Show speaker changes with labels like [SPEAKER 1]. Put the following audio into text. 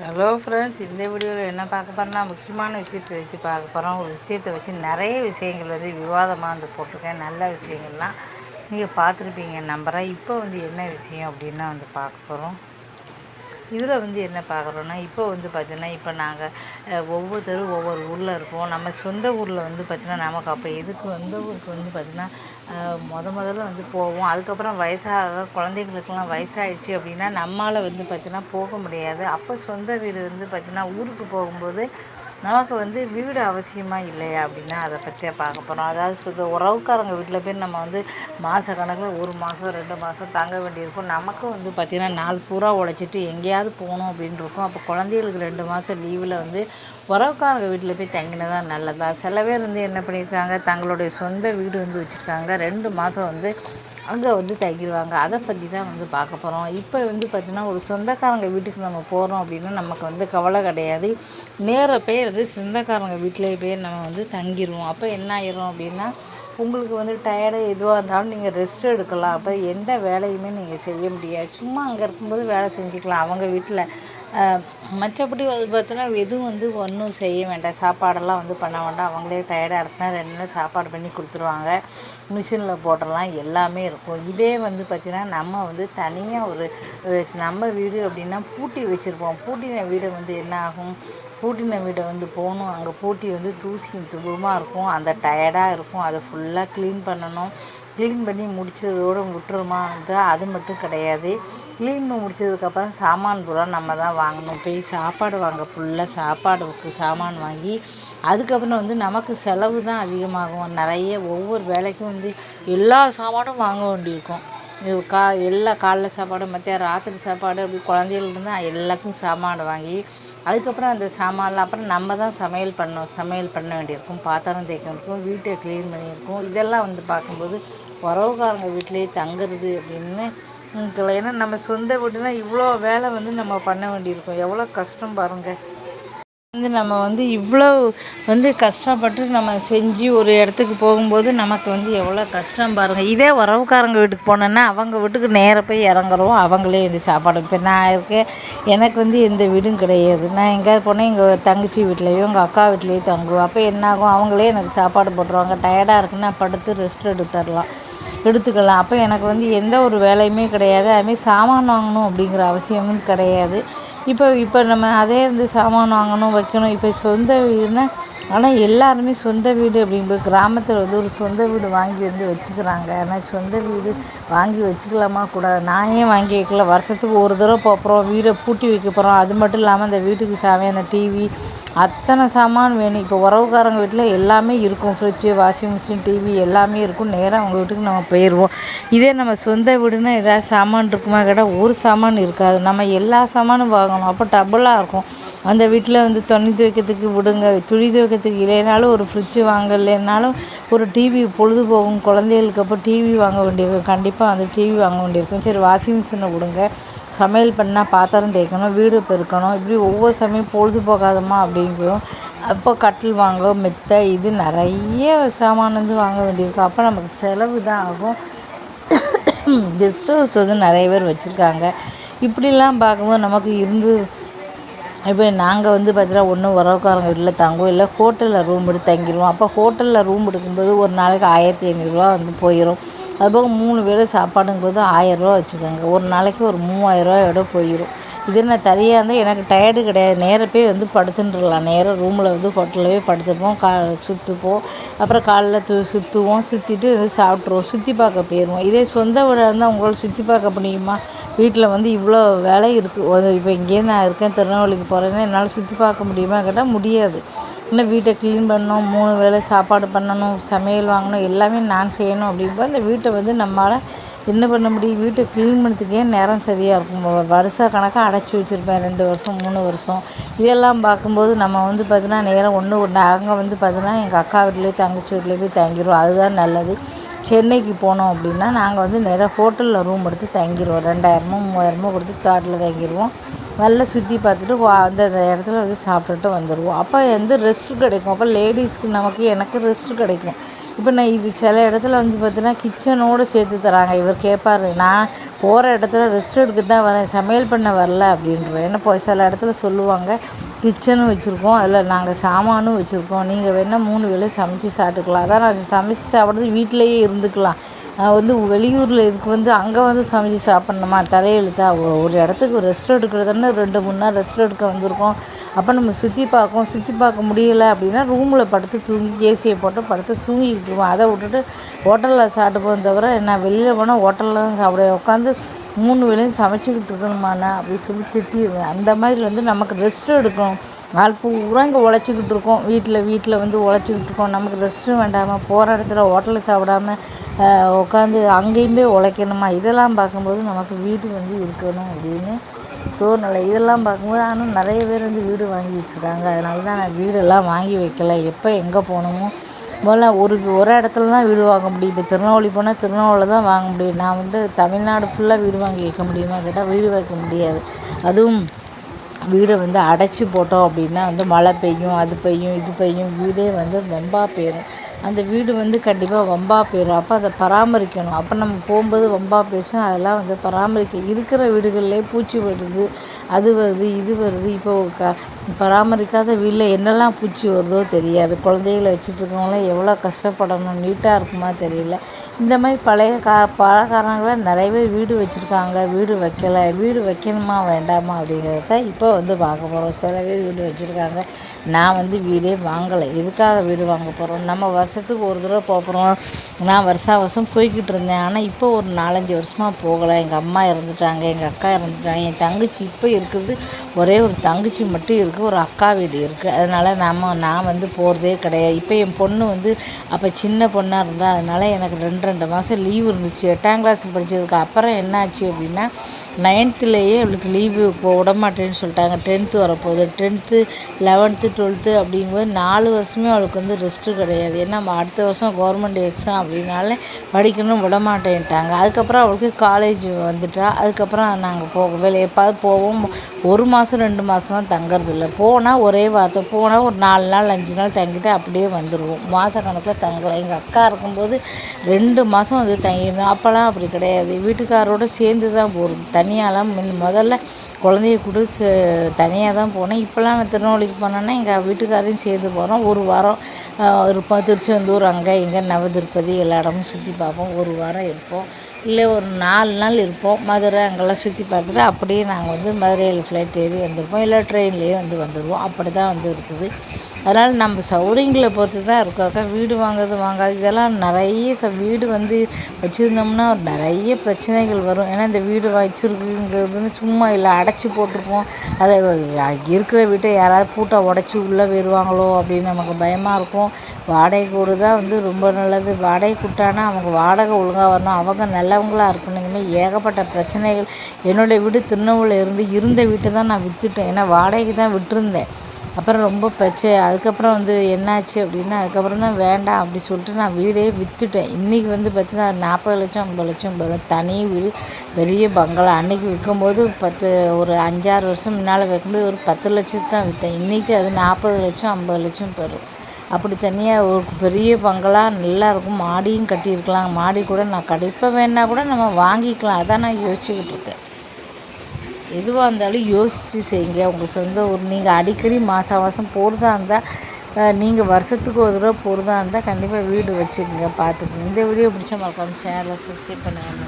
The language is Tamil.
[SPEAKER 1] ஹலோ ஃப்ரெண்ட்ஸ் இந்த வீடியோவில் என்ன பார்க்க போகிறோம்னா முக்கியமான விஷயத்தை வச்சு பார்க்க போகிறோம் ஒரு விஷயத்தை வச்சு நிறைய விஷயங்கள் வந்து விவாதமாக வந்து போட்டிருக்கேன். நல்ல விஷயங்கள்லாம் நீங்கள் பார்த்துருப்பீங்க நம்புகிறேன் இப்போ வந்து என்ன விஷயம் அப்படின்னா வந்து பார்க்க போகிறோம் இதில் வந்து என்ன பார்க்குறோன்னா இப்போ வந்து பார்த்திங்கன்னா இப்போ நாங்கள் ஒவ்வொருத்தரும் ஒவ்வொரு ஊரில் இருப்போம். நம்ம சொந்த ஊரில் வந்து பார்த்திங்கன்னா நமக்கு அப்போ எதுக்கு சொந்த ஊருக்கு வந்து பார்த்திங்கன்னா முத முதல்ல வந்து போவோம். அதுக்கப்புறம் வயசாக குழந்தைங்களுக்கெல்லாம் வயசாகிடுச்சு அப்படின்னா நம்மளால் வந்து பார்த்திங்கன்னா போக முடியாது. அப்போ சொந்த வீடு வந்து பார்த்திங்கன்னா ஊருக்கு போகும்போது நமக்கு வந்து வீடு அவசியமாக இல்லையா அப்படின்னா அதை பற்றியே பார்க்க போகிறோம் அதாவது சுத்த உறவுக்காரங்க வீட்டில் போய் நம்ம வந்து மாத கணக்கில் ஒரு மாதம் ரெண்டு மாதம் தங்க வேண்டியிருக்கும். நமக்கும் வந்து பார்த்திங்கன்னா நாள் பூரா உழைச்சிட்டு எங்கேயாவது போகணும் அப்படின்னு இருக்கும். அப்போ குழந்தைகளுக்கு ரெண்டு மாதம் லீவில் வந்து உறவுக்காரங்க வீட்டில் போய் தங்கினதா நல்லதா? சில பேர் வந்து என்ன பண்ணியிருக்காங்க? தங்களுடைய சொந்த வீடு வந்து வச்சுருக்காங்க. ரெண்டு மாதம் வந்து அங்கே வந்து தங்கிடுவாங்க அதை பற்றி தான் வந்து பார்க்க போகிறோம் இப்போ வந்து பார்த்திங்கன்னா ஒரு சொந்தக்காரங்க வீட்டுக்கு நம்ம போகிறோம் அப்படின்னா நமக்கு வந்து கவலை கிடையாது. நேராக போய் வந்து சொந்தக்காரங்க வீட்டிலே போய் நம்ம வந்து தங்கிடுவோம் அப்போ என்ன ஆயிரும் அப்படின்னா உங்களுக்கு வந்து டயர்டு எதுவாக இருந்தாலும் நீங்கள் ரெஸ்ட் எடுக்கலாம். அப்போ எந்த வேலையுமே நீங்கள் செய்ய முடியாது. சும்மா அங்கே இருக்கும்போது வேலை செஞ்சுக்கலாம். அவங்க வீட்டில் மற்றபடி வந்து பார்த்தோன்னா எதுவும் வந்து ஒன்றும் செய்ய வேண்டாம். சாப்பாடெல்லாம் வந்து பண்ண வேண்டாம். அவங்களே டயர்டாக இருக்குன்னா ரெண்டு நாள் சாப்பாடு பண்ணி கொடுத்துருவாங்க. மிஷினில் போட்டுடலாம் எல்லாமே இருக்கும். இதே வந்து பார்த்திங்கன்னா நம்ம வந்து தனியாக ஒரு நம்ம வீடு அப்படின்னா பூட்டி வச்சுருப்போம். பூட்டின வீடு வந்து என்ன ஆகும்? பூட்டின வீடை வந்து போகணும். அங்கே பூட்டி வந்து தூசி துபமாக இருக்கும். அந்த டயர்டாக இருக்கும். அதை ஃபுல்லாக க்ளீன் பண்ணணும். க்ளீன் பண்ணி முடித்ததோடு விட்டுருமா அது மட்டும் கிடையாது. க்ளீன் பண்ணி முடிச்சதுக்கப்புறம் சாமான் பூரா நம்ம தான் வாங்கணும். போய் சாப்பாடு வாங்க ஃபுல்லாக சாப்பாடுக்கு சாமான் வாங்கி அதுக்கப்புறம் வந்து நமக்கு செலவு தான் அதிகமாகும். நிறைய ஒவ்வொரு வேலைக்கும் வந்து எல்லா சாமானும் வாங்க வேண்டியிருக்கும். கா எல்லா காலைல சாப்பாடு மத்தியானம் ராத்திரி சாப்பாடு அப்படி குழந்தைகளுக்கு தான் எல்லாத்தையும் சாமான் வாங்கி அதுக்கப்புறம் அந்த சாமான்லாம் அப்புறம் நம்ம தான் சமையல் பண்ணணும். சமையல் பண்ண வேண்டியிருக்கும். பாத்திரம் தேய்க்க வேண்டியிருக்கும். வீட்டை க்ளீன் பண்ணியிருக்கும். இதெல்லாம் வந்து பார்க்கும்போது உறவுக்காரங்க வீட்டிலேயே தங்குறது அப்படின்னு ஏன்னா நம்ம சொந்த வீடுனா இவ்வளோ வேலை வந்து நம்ம பண்ண வேண்டியிருக்கும். எவ்வளோ கஷ்டம் பாருங்கள் வந்து நம்ம வந்து இவ்வளோ வந்து கஷ்டப்பட்டு நம்ம செஞ்சு ஒரு இடத்துக்கு போகும்போது நமக்கு வந்து எவ்வளோ கஷ்டம் பாருங்கள் இதே உறவுக்காரங்க வீட்டுக்கு போனோன்னா அவங்க வீட்டுக்கு நேராக போய் இறங்குறோம். அவங்களே வந்து சாப்பாடு இப்போ நான் இருக்கேன். எனக்கு வந்து எந்த வீடும் கிடையாது. நான் எங்கேயாவது போனால் எங்கள் தங்கச்சி வீட்லேயோ எங்கள் அக்கா வீட்லேயோ தங்குவோம். அப்போ என்னாகும்? அவங்களே எனக்கு சாப்பாடு போட்டுருவாங்க. டயர்டாக இருக்குன்னா படுத்து ரெஸ்ட் எடுத்துடலாம். எடுத்துக்கலாம். அப்போ எனக்கு வந்து எந்த ஒரு வேலையுமே கிடையாது. அதுமாரி சாமான் வாங்கணும் அப்படிங்கிற அவசியமும் கிடையாது. இப்போ இப்போ நம்ம அதே வந்து சாமான் வாங்கணும் வைக்கணும். இப்போ சொந்த வீடுனா ஆனால் எல்லாருமே சொந்த வீடு அப்படிங்கும்போது கிராமத்தில் வந்து ஒரு சொந்த வீடு வாங்கி வந்து வச்சுக்கிறாங்க. ஆனால் சொந்த வீடு வாங்கி வச்சுக்கலாமா கூடாது. நான் ஏன் வாங்கி வைக்கல? வருஷத்துக்கு ஒரு தடவை போகிறோம் வீடை பூட்டி வைக்க போகிறோம் அது மட்டும் இல்லாமல் அந்த வீட்டுக்கு சாவையான டிவி அத்தனை சாமான் வேணும். இப்போ உறவுக்காரங்க வீட்டில் எல்லாமே இருக்கும். ஃப்ரிட்ஜு வாஷிங் மிஷின் டிவி எல்லாமே இருக்கும். நேராக அவங்க வீட்டுக்கு நம்ம போயிடுவோம் இதே நம்ம சொந்த வீடுனா ஏதாவது சாமான் இருக்குமா கேட்டால் ஒரு சாமான் இருக்காது. நம்ம எல்லா சாமானும் வாங்கணும். அப்போ டபுளாக இருக்கும். அந்த வீட்டில் வந்து துணி துவைக்கிறதுக்கு விடுங்க துணி துவைக்கிறதுக்கு இல்லைனாலும் ஒரு ஃப்ரிட்ஜு வாங்கலைனாலும் ஒரு டிவி பொழுது போகும் குழந்தைகளுக்கு அப்போ டிவி வாங்க வேண்டியிருக்கும். கண்டிப்பாக வந்து டிவி வாங்க வேண்டியிருக்கும். சரி வாஷிங் மிஷினை விடுங்க. சமையல் பண்ணால் பாத்திரம் தேய்க்கணும் வீடு பெருக்கணும். இப்படி ஒவ்வொரு சமயம் பொழுது போகாதம்மா அப்படிங்கும். அப்போ கட்டில் வாங்க மெத்தை இது நிறைய சாமான் வந்து வாங்க வேண்டியிருக்கும். அப்போ நமக்கு செலவு தான் ஆகும். கெஸ்ட் ஹவுஸ் வந்து நிறைய பேர் வச்சுருக்காங்க. இப்படிலாம் பார்க்கும்போது நமக்கு இருந்து இப்போ நாங்கள் வந்து பார்த்தீங்கன்னா ஒன்று உறவுக்காரங்க வீட்டில் தங்குவோம் இல்லை ஹோட்டலில் ரூம் எடுத்து தங்கிடுவோம் அப்போ ஹோட்டலில் ரூம் எடுக்கும்போது ஒரு நாளைக்கு ஆயிரத்தி ஐநூறுரூவா வந்து போயிடும் அதுபோக மூணு வேளை சாப்பாடுங்கும்போது ஆயிரரூவா வச்சுக்கோங்க. ஒரு நாளைக்கு ஒரு மூவாயிரரூவாயோட போயிடும் இதே நான் தனியாக இருந்தால் எனக்கு டயர்டு கிடையாது. நேரப்பே போய் வந்து படுத்துட்டுருக்கலாம் நேராக ரூமில் வந்து ஹோட்டலில் போய் படுத்துப்போம். கா சுற்றுப்போம் அப்புறம் காலைல து சுற்றுவோம் சுற்றிட்டு வந்து சாப்பிட்ருவோம் சுற்றி பார்க்க போயிடுவோம் இதே சொந்த வீடாக இருந்தால் உங்களால் சுற்றி பார்க்க முடியுமா? வீட்டில் வந்து இவ்வளோ வேலை இருக்குது இப்போ இங்கேயே நான் இருக்கேன் திருநெல்வேலிக்கு போகிறேன்னா என்னால் சுற்றி பார்க்க முடியுமா கேட்டால் முடியாது. இன்னும் வீட்டை க்ளீன் பண்ணணும் மூணு வேளை சாப்பாடு பண்ணணும் சமையல் வாங்கணும் எல்லாமே நான் செய்யணும் அப்படிங்கும்போது அந்த வீட்டை வந்து நம்மளால் என்ன பண்ண முடியும்? வீட்டை க்ளீன் பண்ணுறதுக்கே நேரம் சரியாக இருக்கும். வருஷ கணக்காக அடைச்சி வச்சுருப்பேன். ரெண்டு வருஷம் மூணு வருஷம். இதெல்லாம் பார்க்கும்போது நம்ம வந்து பார்த்தீங்கன்னா நேரம் ஒன்று ஒன்று அங்கே வந்து பார்த்தீங்கன்னா எங்கள் அக்கா வீட்லேயே தங்கச்சி வீட்லேயே போய் தங்கிடுவோம் அதுதான் நல்லது. சென்னைக்கு போனோம் அப்படின்னா நாங்கள் வந்து நேராக ஹோட்டலில் ரூம் எடுத்து தங்கிடுவோம் ரெண்டாயிரமோ மூவாயிரமோ கொடுத்து தாட்டில் தங்கிடுவோம் நல்லா சுற்றி பார்த்துட்டு அந்த இடத்துல வந்து சாப்பிட்டுட்டு வந்துடுவோம் அப்போ வந்து ரெஸ்ட் கிடைக்கும். அப்போ லேடிஸ்க்கு நமக்கு எனக்கு ரெஸ்ட் கிடைக்கும். இப்போ நான் இது சில இடத்துல வந்து பார்த்தீங்கன்னா கிச்சனோடு சேர்த்து தராங்க. இவர் கேட்பார் நான் போகிற இடத்துல ரெஸ்ட் எடுக்க தான் வரேன். சமையல் பண்ண வரல அப்படின்றேன் ஏன்னா இப்போ சில இடத்துல சொல்லுவாங்க கிச்சனும் வச்சுருக்கோம். அதில் நாங்கள் சாமானும் வச்சுருக்கோம். நீங்கள் வேணால் மூணு வேலையும் சமைச்சு சாப்பிட்டுக்கலாம். அதான் நான் சமைச்சு சாப்பிட்றது வீட்டிலையே இருந்துக்கலாம். நான் வந்து வெளியூரில் இதுக்கு வந்து அங்கே வந்து சமைச்சு சாப்பிட்ணுமா? தலையெழுத்தா? ஒரு இடத்துக்கு ரெஸ்ட் எடுக்கிறதுன்னு ரெண்டு மூணு நாள் ரெஸ்ட் எடுக்க வந்திருக்கோம். அப்போ நம்ம சுற்றி பார்க்கோம் சுற்றி பார்க்க முடியல அப்படின்னா ரூமில் படுத்து தூங்கி ஏசியை போட்டு படுத்து தூங்கிக்கிட்டுருவோம் அதை விட்டுட்டு ஹோட்டலில் சாப்பிட்டுப்போம் தவிர நான் வெளியில் போனால் ஹோட்டலில் தான் சாப்பிடுவேன். உட்காந்து மூணு வேளையும் சமைச்சிக்கிட்டு இருக்கணுமாண்ணா அப்படின்னு சொல்லி திட்டிடுவேன். அந்த மாதிரி வந்து நமக்கு ரெஸ்ட் எடுக்கணும். நாள் பூரா இங்கே உழைச்சிக்கிட்டு இருக்கோம். வீட்டில் வீட்டில் வந்து உழைச்சிக்கிட்டு இருக்கோம். நமக்கு ரெஸ்ட்டும் வேண்டாமல் போகிற இடத்துல ஹோட்டலில் சாப்பிடாம உட்காந்து அங்கேயுமே உழைக்கணுமா? இதெல்லாம் பார்க்கும்போது நமக்கு வீடு வந்து இருக்கணும் அப்படின்னு தோணலை. இதெல்லாம் பார்க்கும்போது ஆனால் நிறைய பேர் வந்து வீடு வாங்கி வச்சுருக்காங்க அதனால தான் நான் வீடெல்லாம் வாங்கி வைக்கல. எப்போ எங்கே போகணுமோ? முதல்ல ஒரு ஒரு இடத்துல தான் வீடு வாங்க முடியும். இப்போ திருநெல்வேலி போனால் திருநெல்வேலியில் தான் வாங்க முடியும். நான் வந்து தமிழ்நாடு ஃபுல்லாக வீடு வாங்கி வைக்க முடியுமா கேட்டால் வீடு வைக்க முடியாது. அதுவும் வீடை வந்து அடைச்சி போட்டோம் அப்படின்னா வந்து மழை பெய்யும் அது பெய்யும் இது பெய்யும் வீடே வந்து வெம்பா போயிடும். அந்த வீடு வந்து கண்டிப்பாக வம்பா போயிடும் அப்போ அதை பராமரிக்கணும். அப்போ நம்ம போகும்போது வம்பா பேசும் அதெல்லாம் வந்து பராமரிக்க இருக்கிற வீடுகள்லேயே பூச்சி வருது அது வருது இது வருது. இப்போ க பராமரிக்காத வீட்டில் என்னெல்லாம் பூச்சி வருதோ தெரியாது. குழந்தைகள வச்சுட்டு இருக்கவங்களாம் எவ்வளோ கஷ்டப்படணும் நீட்டாக இருக்குமா தெரியல. இந்த மாதிரி பழைய கா பல நிறைய பேர் வீடு வச்சுருக்காங்க. வீடு வைக்கலை. வீடு வைக்கணுமா வேண்டாமா அப்படிங்கிறத தான் இப்போ வந்து பார்க்க போகிறோம் சில பேர் வீடு வச்சுருக்காங்க. நான் வந்து வீடே வாங்கலை. எதுக்காக வீடு வாங்க போகிறோம் நம்ம வருஷத்துக்கு ஒரு தடவை போகிறோம் நான் வருஷா வருஷம் போய்கிட்டு இருந்தேன். ஆனால் இப்போ ஒரு நாலஞ்சு வருஷமாக போகலை. எங்கள் அம்மா இறந்துட்டாங்க. எங்கள் அக்கா இறந்துட்டாங்க. என் தங்கச்சி இப்போ இருக்கிறது ஒரே ஒரு தங்கச்சி மட்டும் இருக்குது ஒரு அக்கா வீடு இருக்குது அதனால் நம்ம நான் வந்து போகிறதே கிடையாது. இப்போ என் பொண்ணு வந்து அப்போ சின்ன பொண்ணாக இருந்தால் அதனால் எனக்கு ரெண்டு ரெண்டு மாதம் லீவ் இருந்துச்சு. எட்டாம் கிளாஸ் படித்ததுக்கு அப்புறம் என்னாச்சு அப்படின்னா நைன்த்துலேயே அவளுக்கு லீவு இப்போ விடமாட்டேன்னு சொல்லிட்டாங்க. டென்த்து வரப்போகுது. டென்த்து லெவன்த்து டுவெல்த்து அப்படிங்கும்போது நாலு வருஷமே அவளுக்கு வந்து ரெஸ்ட்டு கிடையாது. ஏன்னா அடுத்த வருஷம் கவர்மெண்ட் எக்ஸாம் அப்படின்னால படிக்கணும் விட மாட்டேன்ட்டாங்க அதுக்கப்புறம் அவளுக்கு காலேஜ் வந்துட்டா. அதுக்கப்புறம் நாங்கள் போக வெளியே எப்பாவது போவோம். ஒரு மாதம் ரெண்டு மாதம்லாம் தங்குறதில்ல போனால் ஒரே வார்த்தை போனால் ஒரு நாலு நாள் அஞ்சு நாள் தங்கிட்டு அப்படியே வந்துடுவோம் மாத கணக்கில் தங்கலை. எங்கள் அக்கா இருக்கும்போது ரெண்டு மாதம் வந்து தங்கியிருந்தோம். அப்போல்லாம் அப்படி கிடையாது. வீட்டுக்காரோடு சேர்ந்து தான் போகிறது தனி தனியாகலாம் முதல்ல குழந்தைய கூட தனியாக தான் போனேன். இப்போல்லாம் நான் திருநெல்வேலிக்கு போனேன்னா எங்கள் வீட்டுக்காரையும் சேர்ந்து போகிறோம் ஒரு வாரம் இருப்போம் திருச்செந்தூர் அங்கே இங்கே நவதிருப்பதி எல்லா இடமும் சுற்றி பார்ப்போம். ஒரு வாரம் இருப்போம். இல்லை ஒரு நாலு நாள் இருப்போம். மதுரை அங்கெல்லாம் சுற்றி பார்த்துட்டு அப்படியே நாங்கள் வந்து மதுரையில் ஃப்ளைட் ஏறி வந்திருப்போம். இல்லை ட்ரெயின்லேயே வந்து வந்துடுவோம் அப்படி தான் வந்து இருக்குது. அதனால் நம்ம சௌரியங்களை பொறுத்து தான் இருக்காக்கா வீடு வாங்குறது வாங்காது. இதெல்லாம் நிறைய ச வீடு வந்து வச்சுருந்தோம்னா நிறைய பிரச்சனைகள் வரும். ஏன்னா இந்த வீடு வச்சுருக்குங்கிறதுன்னு சும்மா இல்லை அடைச்சி போட்டிருப்போம். அதை இருக்கிற வீட்டை யாராவது பூட்டை உடச்சி உள்ளே போயிடுவாங்களோ அப்படின்னு நமக்கு பயமாக இருக்கும். வாடகை வீடு தான் வந்து ரொம்ப நல்லது. வாடகை கொடுத்தானா அவங்க வாடகை ஒழுங்காக வரணும். அவங்க நல்லவங்களாக இருக்கணும். இந்த ஏகப்பட்ட பிரச்சனைகள் என்னுடைய வீடு திருநெல்வேலியில் இருந்து இருந்த வீட்டை தான் நான் விற்றுட்டேன் ஏன்னா வாடகைக்கு தான் விட்டிருந்தேன். அப்புறம் ரொம்ப பிரச்சனை. அதுக்கப்புறம் வந்து என்னாச்சு அப்படின்னா அதுக்கப்புறம் தான் வேண்டாம் அப்படி சொல்லிட்டு நான் வீடே விற்றுட்டேன் இன்றைக்கி வந்து பார்த்தீங்கன்னா நாற்பது லட்சம் ஐம்பது லட்சம் பெறும் தனி வீடு பெரிய பங்களா. அன்றைக்கி விற்கும்போது பத்து ஒரு அஞ்சாறு வருஷம் முன்னால் வைக்கும்போது ஒரு பத்து லட்சத்து தான் விற்றேன் இன்றைக்கி அது நாற்பது லட்சம் ஐம்பது லட்சம் பெறும். அப்படி தனியாக ஒரு பெரிய பங்களா நல்லா இருக்கும். மாடியும் கட்டியிருக்கலாம். மாடி கூட நான் கண்டிப்பாக வேணா கூட நம்ம வாங்கிக்கலாம். அதான் நான் யோசிச்சுக்கிட்டு இருக்கேன். எதுவாக இருந்தாலும் யோசித்து செய்யுங்க. உங்கள் சொந்த ஊர். நீங்கள் அடிக்கடி மாதம் மாதம் போகிறதா இருந்தால் நீங்கள் வருஷத்துக்கு ஒரு தடவை போகிறதா இருந்தால் கண்டிப்பாக வீடு வச்சுக்கோங்க. பார்த்துக்குங்க. இந்த வீடியோ பிடிச்சா மறக்காமல் சேனலை சப்ஸ்கிரைப் பண்ணுங்கள்